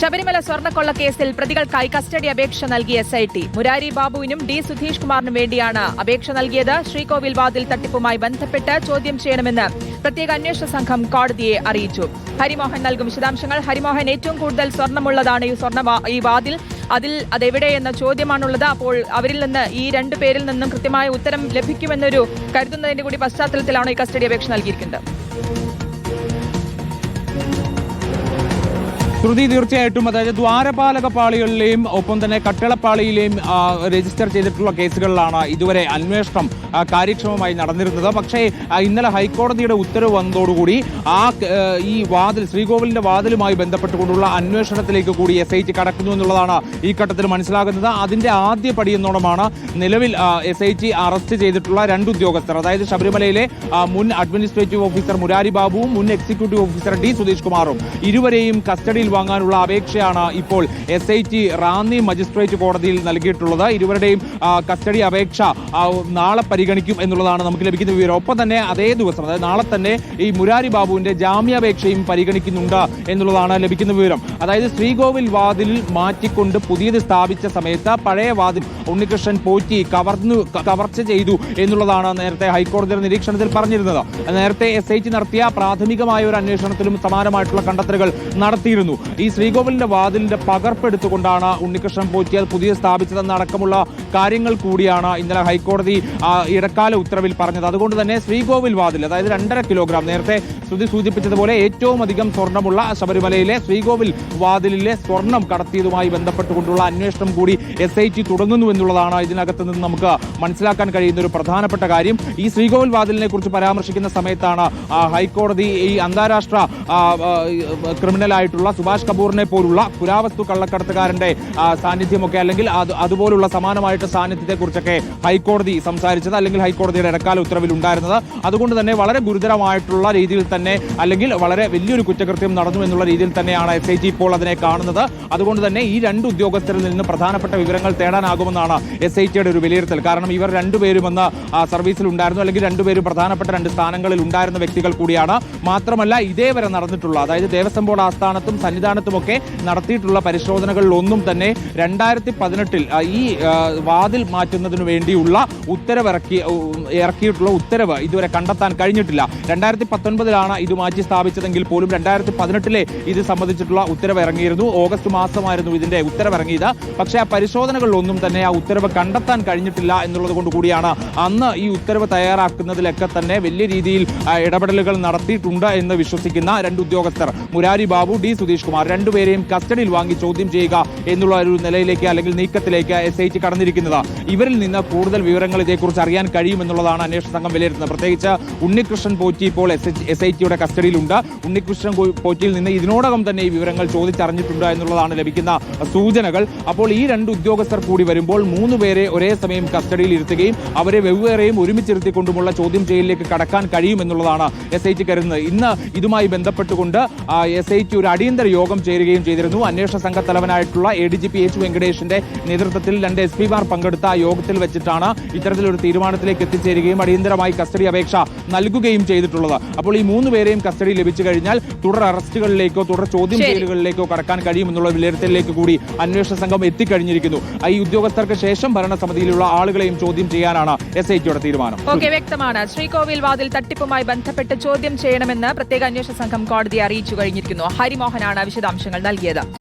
ശബരിമല സ്വർണക്കൊള്ള കേസിൽ പ്രതികൾക്കായി കസ്റ്റഡി അപേക്ഷ നൽകി എസ് ഐ ടി മുരാരി ബാബുവിനും ഡി സുധീഷ് കുമാറിനും വേണ്ടിയാണ് അപേക്ഷ നൽകിയത്. ശ്രീകോവിൽ വാതിൽ തട്ടിപ്പുമായി ബന്ധപ്പെട്ട് ചോദ്യം ചെയ്യണമെന്ന് പ്രത്യേക അന്വേഷണ സംഘം കോടതിയെ അറിയിച്ചു. ഹരിമോഹൻ നൽകും വിശദാംശങ്ങൾ. ഹരിമോഹൻ ഏറ്റവും കൂടുതൽ സ്വർണമുള്ളതാണ് ഈ സ്വർണ ഈ വാതിൽ. അതിൽ അതെവിടെയെന്ന ചോദ്യമാണുള്ളത്. അപ്പോൾ അവരിൽ നിന്ന് ഈ രണ്ടു പേരിൽ നിന്നും കൃത്യമായ ഉത്തരം ലഭിക്കുമെന്നൊരു കരുതുന്നതിന്റെ കൂടി പശ്ചാത്തലത്തിലാണ് ഈ കസ്റ്റഡി അപേക്ഷ നൽകിയിരിക്കുന്നത്. ശ്രുതി തീർച്ചയായിട്ടും അതായത് ദ്വാരപാലക പാളികളിലെയും ഒപ്പം തന്നെ കട്ടിളപ്പാളിയിലെയും രജിസ്റ്റർ ചെയ്തിട്ടുള്ള കേസുകളിലാണ് ഇതുവരെ അന്വേഷണം കാര്യക്ഷമമായി നടന്നിരുന്നത്. പക്ഷേ ഇന്നലെ ഹൈക്കോടതിയുടെ ഉത്തരവ് വന്നതോടുകൂടി ആ ഈ വാതിൽ ശ്രീകോവിലിന്റെ വാതിലുമായി ബന്ധപ്പെട്ടുകൊണ്ടുള്ള അന്വേഷണത്തിലേക്ക് കൂടി എസ് ഐ ടി കടക്കുന്നു എന്നുള്ളതാണ് ഈ ഘട്ടത്തിൽ മനസ്സിലാകുന്നത്. അതിന്റെ ആദ്യ പടി എന്നോണമാണ് നിലവിൽ എസ് ഐ ടി അറസ്റ്റ് ചെയ്തിട്ടുള്ള രണ്ട് ഉദ്യോഗസ്ഥർ. അതായത് ശബരിമലയിലെ മുൻ അഡ്മിനിസ്ട്രേറ്റീവ് ഓഫീസർ മുരാരി ബാബുവും മുൻ എക്സിക്യൂട്ടീവ് ഓഫീസർ ഡി സുധീഷ് കുമാറും. ഇരുവരെയും കസ്റ്റഡിയിൽ വാങ്ങാനുള്ള അപേക്ഷയാണ് ഇപ്പോൾ S I T Ranni magistrate കോടതിയിൽ നൽകിയിട്ടുള്ളത്. ഇരുവരുടെയും കസ്റ്റഡി അപേക്ഷ നാളെ പരിഗണിക്കും എന്നുള്ളതാണ് നമുക്ക് ലഭിക്കുന്ന വിവരം. ഒപ്പം തന്നെ അതേ ദിവസം അതായത് നാളെ തന്നെ ഈ മുരാരി ബാബുവിന്റെ ജാമ്യാപേക്ഷയും പരിഗണിക്കുന്നുണ്ട് എന്നുള്ളതാണ് ലഭിക്കുന്ന വിവരം. അതായത് ശ്രീകോവിൽ വാതിൽ മാറ്റിക്കൊണ്ട് പുതിയത് സ്ഥാപിച്ച സമയത്ത് പഴയ വാതിൽ ഉണ്ണികൃഷ്ണൻ പോറ്റി കവർന്നു കവർച്ച ചെയ്തു എന്നുള്ളതാണ് നേരത്തെ ഹൈക്കോടതിയുടെ നിരീക്ഷണത്തിൽ പറഞ്ഞിരുന്നത്. നേരത്തെ എസ് നടത്തിയ പ്രാഥമികമായ ഒരു അന്വേഷണത്തിലും സമാനമായിട്ടുള്ള കണ്ടെത്തലുകൾ നടത്തിയിരുന്നു. ഈ ശ്രീകോവിലിന്റെ വാതിലിന്റെ പകർപ്പെടുത്തുകൊണ്ടാണ് ഉണ്ണികൃഷ്ണൻ പോറ്റി അത് പുതിയ സ്ഥാപിച്ചതെന്ന അടക്കമുള്ള കാര്യങ്ങൾ കൂടിയാണ് ഇന്നലെ ഹൈക്കോടതി ഇടക്കാല ഉത്തരവിൽ പറഞ്ഞത്. അതുകൊണ്ട് തന്നെ ശ്രീകോവിൽ വാതിൽ അതായത് രണ്ടര കിലോഗ്രാം നേരത്തെ ശ്രുതി സൂചിപ്പിച്ചതുപോലെ ഏറ്റവും അധികം സ്വർണമുള്ള ശബരിമലയിലെ ശ്രീകോവിൽ വാതിലിലെ സ്വർണം കടത്തിയതുമായി ബന്ധപ്പെട്ടുകൊണ്ടുള്ള അന്വേഷണം കൂടി എസ് ഐ ടി തുടങ്ങുന്നു എന്നുള്ളതാണ് ഇതിനകത്ത് നിന്ന് നമുക്ക് മനസ്സിലാക്കാൻ കഴിയുന്ന ഒരു പ്രധാനപ്പെട്ട കാര്യം. ഈ ശ്രീകോവിൽ വാതിലിനെ കുറിച്ച് പരാമർശിക്കുന്ന സമയത്താണ് ഹൈക്കോടതി ഈ അന്താരാഷ്ട്ര ക്രിമിനലായിട്ടുള്ള ആ, സുഭാഷ് കപൂറിനെ പോലുള്ള പുരാവസ്തു കള്ളക്കടത്തുകാരന്റെ സാന്നിധ്യമൊക്കെ അല്ലെങ്കിൽ അത് അതുപോലുള്ള സമാനമായിട്ട് സാന്നിധ്യത്തെക്കുറിച്ചൊക്കെ ഹൈക്കോടതി സംസാരിച്ചത് അല്ലെങ്കിൽ ഹൈക്കോടതിയുടെ ഇടക്കാല ഉത്തരവിൽ ഉണ്ടായിരുന്നത്. അതുകൊണ്ട് തന്നെ വളരെ ഗുരുതരമായിട്ടുള്ള രീതിയിൽ തന്നെ അല്ലെങ്കിൽ വളരെ വലിയൊരു കുറ്റകൃത്യം നടന്നു എന്നുള്ള രീതിയിൽ തന്നെയാണ് എസ് ഐ ടി ഇപ്പോൾ അതിനെ കാണുന്നത്. അതുകൊണ്ട് തന്നെ ഈ രണ്ട് ഉദ്യോഗസ്ഥരിൽ നിന്ന് പ്രധാനപ്പെട്ട വിവരങ്ങൾ തേടാനാകുമെന്നാണ് എസ് ഐ ടിയുടെ ഒരു വിലയിരുത്തൽ. കാരണം ഇവർ രണ്ടുപേരും അന്ന് ആ, സർവീസിൽ ഉണ്ടായിരുന്നു. അല്ലെങ്കിൽ രണ്ടുപേരും പ്രധാനപ്പെട്ട രണ്ട് സ്ഥാനങ്ങളിൽ ഉണ്ടായിരുന്ന വ്യക്തികൾ കൂടിയാണ്. മാത്രമല്ല ഇതേവരെ നടന്നിട്ടുള്ള അതായത് ദേവസ്വം ബോർഡ് ആസ്ഥാനത്തും സന്നിധാനത്തുമൊക്കെ നടത്തിയിട്ടുള്ള പരിശോധനകളിൽ ഒന്നും തന്നെ രണ്ടായിരത്തി പതിനെട്ടിൽ ഈ വാതിൽ മാറ്റുന്നതിന് വേണ്ടിയുള്ള ഉത്തരവിറക്കി ഇറക്കിയിട്ടുള്ള ഉത്തരവ് ഇതുവരെ കണ്ടെത്താൻ കഴിഞ്ഞിട്ടില്ല. രണ്ടായിരത്തി പത്തൊൻപതിലാണ് ഇത് മാറ്റി സ്ഥാപിച്ചതെങ്കിൽ പോലും രണ്ടായിരത്തി പതിനെട്ടിലെ ഇത് സംബന്ധിച്ചിട്ടുള്ള ഉത്തരവ് ഇറങ്ങിയിരുന്നു. ഓഗസ്റ്റ് മാസമായിരുന്നു ഇതിന്റെ ഉത്തരവ് ഇറങ്ങിയത് പക്ഷേ ആ പരിശോധനകളിലൊന്നും തന്നെ ആ ഉത്തരവ് കണ്ടെത്താൻ കഴിഞ്ഞിട്ടില്ല എന്നുള്ളത് കൊണ്ട് കൂടിയാണ് അന്ന് ഈ ഉത്തരവ് തയ്യാറാക്കുന്നതിലൊക്കെ തന്നെ വലിയ രീതിയിൽ ഇടപെടലുകൾ നടത്തിയിട്ടുണ്ട് എന്ന് വിശ്വസിക്കുന്ന രണ്ട് ഉദ്യോഗസ്ഥർ മുരാരി ബാബു ഡി സുധീഷ് കുമാർ രണ്ടുപേരെയും കസ്റ്റഡിയിൽ വാങ്ങി ചോദ്യം ചെയ്യുക എന്നുള്ള ഒരു നിലയിലേക്ക് അല്ലെങ്കിൽ നീക്കത്തിലേക്ക് എസ് ഐ ടി കടന്നിരിക്കുന്നത്. ഇവരിൽ നിന്ന് കൂടുതൽ വിവരങ്ങൾ ഇതേക്കുറിച്ച് അറിയാൻ കഴിയുമെന്നുള്ളതാണ് അന്വേഷണ സംഘം വിലയിരുത്തുന്നത്. പ്രത്യേകിച്ച് ഉണ്ണികൃഷ്ണൻ പോറ്റി ഇപ്പോൾ എസ് ഐ ടിയുടെ കസ്റ്റഡിയിലുണ്ട്. ഉണ്ണികൃഷ്ണൻ പോറ്റിയിൽ നിന്ന് ഇതിനോടകം തന്നെ ഈ വിവരങ്ങൾ ചോദിച്ചറിഞ്ഞിട്ടുണ്ട് എന്നുള്ളതാണ് ലഭിക്കുന്ന സൂചനകൾ. അപ്പോൾ ഈ രണ്ട് ഉദ്യോഗസ്ഥർ കൂടി വരുമ്പോൾ മൂന്ന് പേരെ ഒരേ സമയം കസ്റ്റഡിയിൽ ഇരുത്തുകയും അവരെ വെവ്വേറെയും ഒരുമിച്ചിരുത്തിക്കൊണ്ടുമുള്ള ചോദ്യം ചെയ്യലിലേക്ക് കടക്കാൻ കഴിയുമെന്നുള്ളതാണ് എസ് ഐ ടി കരുതുന്നത്. ഇന്ന് ഇതുമായി ബന്ധപ്പെട്ടുകൊണ്ട് എസ് ഐ ടി ഒരു അടിയന്തര യോഗം ചേരുകയും ചെയ്തിരുന്നു. അന്വേഷണ സംഘ തലവനായിട്ടുള്ള A D G P H വെങ്കടേഷിന്റെ നേതൃത്വത്തിൽ രണ്ട് എസ് പിമാർ പങ്കെടുത്ത യോഗത്തിൽ വെച്ചിട്ടാണ് ഇത്തരത്തിലൊരു തീരുമാനത്തിലേക്ക് എത്തിച്ചേരുകയും അടിയന്തരമായി കസ്റ്റഡി അപേക്ഷ നൽകുകയും ചെയ്തിട്ടുള്ളത്. അപ്പോൾ ഈ മൂന്ന് പേരെയും കസ്റ്റഡി ലഭിച്ചു കഴിഞ്ഞാൽ തുടർ അറസ്റ്റുകളിലേക്കോ തുടർ ചോദ്യം ചെയ്യലുകളിലേക്കോ കടക്കാൻ കഴിയുമെന്നുള്ള വിലയിരുത്തലിലേക്ക് കൂടി അന്വേഷണ സംഘം എത്തിക്കഴിഞ്ഞിരിക്കുന്നു. ഈ ഉദ്യോഗസ്ഥർക്ക് ശേഷം ഭരണസമിതിയിലുള്ള ആളുകളെയും ചോദ്യം ചെയ്യാനാണ് എസ് ഐ ടിയുടെ തീരുമാനം. ഓക്കെ വ്യക്തമാണ്. ശ്രീകോവിൽ വാതിൽ തട്ടിപ്പുമായി ബന്ധപ്പെട്ട് ചോദ്യം ചെയ്യണമെന്ന് പ്രത്യേക അന്വേഷണ സംഘം കോടതിയെ അറിയിച്ചു കഴിഞ്ഞിരിക്കുന്നു. ഹരിമോഹനാണ് വിശദാംശങ്ങൾ നൽകിയത്